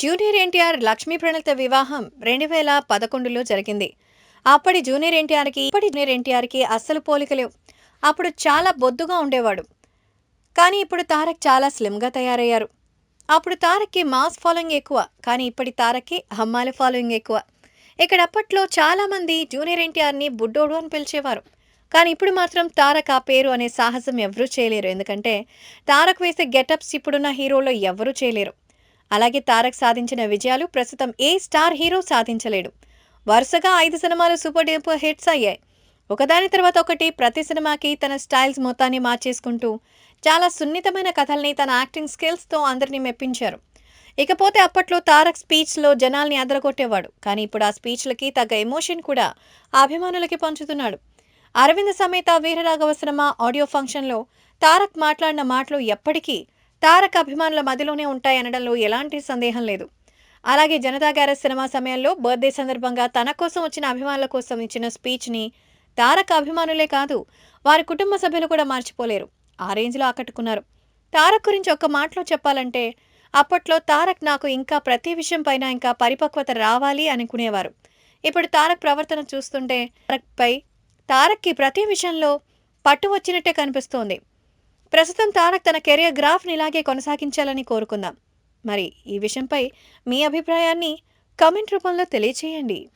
Junior NTR Lakshmi Praneetha వివాహం రెండు వేల పదకొండులో జరిగింది. అప్పటి జూనియర్ ఎన్టీఆర్కి ఇప్పటి జూనియర్ ఎన్టీఆర్కి అస్సలు పోలికలేవు అప్పుడు చాలా బొద్దుగా ఉండేవాడు. కానీ ఇప్పుడు తారక్ చాలా స్లిమ్గా తయారయ్యారు. అప్పుడు తారక్కి మాస్ ఫాలోయింగ్ ఎక్కువ. కానీ ఇప్పటి తారక్కి అమ్మాయిల ఫాలోయింగ్ ఎక్కువ. ఇక్కడ అప్పట్లో చాలామంది జూనియర్ ఎన్టీఆర్ని బుడ్డోడు అని పిలిచేవారు. కానీ ఇప్పుడు మాత్రం తారక్ ఆ పేరు అనే సాహసం ఎవరూ చేయలేరు. ఎందుకంటే తారక్ వేసే గెటప్స్ ఇప్పుడున్న హీరోలో ఎవరూ చేయలేరు. అలాగే తారక్ సాధించిన విజయాలు ప్రస్తుతం ఏ స్టార్ హీరో సాధించలేడు. వరుసగా ఐదు సినిమాలు సూపర్ డూపర్ హిట్స్ అయ్యాయి. ఒకదాని తర్వాత ఒకటి ప్రతి సినిమాకి తన స్టైల్స్ మొత్తాన్ని మార్చేసుకుంటూ చాలా సున్నితమైన కథల్ని తన యాక్టింగ్ స్కిల్స్తో అందరినీ మెప్పించారు. ఇకపోతే అప్పట్లో తారక్ స్పీచ్లో జనాల్ని అదరగొట్టేవాడు. కానీ ఇప్పుడు ఆ స్పీచ్లకి తగ్గ ఎమోషన్ కూడా అభిమానులకి పంచుతున్నాడు. అరవింద్ సమేత వీరరాఘవ సినిమా ఆడియో ఫంక్షన్లో తారక్ మాట్లాడిన మాటలు ఎప్పటికీ తారక్ అభిమానుల మదిలోనే ఉంటాయనడంలో ఎలాంటి సందేహం లేదు. అలాగే జనతా గ్యారేజ్ సినిమా సమయంలో బర్త్డే సందర్భంగా తన కోసం వచ్చిన అభిమానుల కోసం ఇచ్చిన స్పీచ్ని తారక్ అభిమానులే కాదు వారి కుటుంబ సభ్యులు కూడా మర్చిపోలేరు. ఆ రేంజ్లో ఆకట్టుకున్నారు. తారక్ గురించి ఒక్క మాటలో చెప్పాలంటే అప్పట్లో తారక్ నాకు ఇంకా ప్రతి విషయం పైన ఇంకా పరిపక్వత రావాలి అనుకునేవారు. ఇప్పుడు తారక్ ప్రవర్తన చూస్తుంటే తారక్పై తారక్కి ప్రతి విషయంలో పట్టు వచ్చినట్టే కనిపిస్తోంది. ప్రస్తుతం తారక్ తన కెరియర్ గ్రాఫ్ని ఇలాగే కొనసాగించాలని కోరుకుందాం. మరి ఈ విషయంపై మీ అభిప్రాయాన్ని కమెంట్ రూపంలో తెలియచేయండి.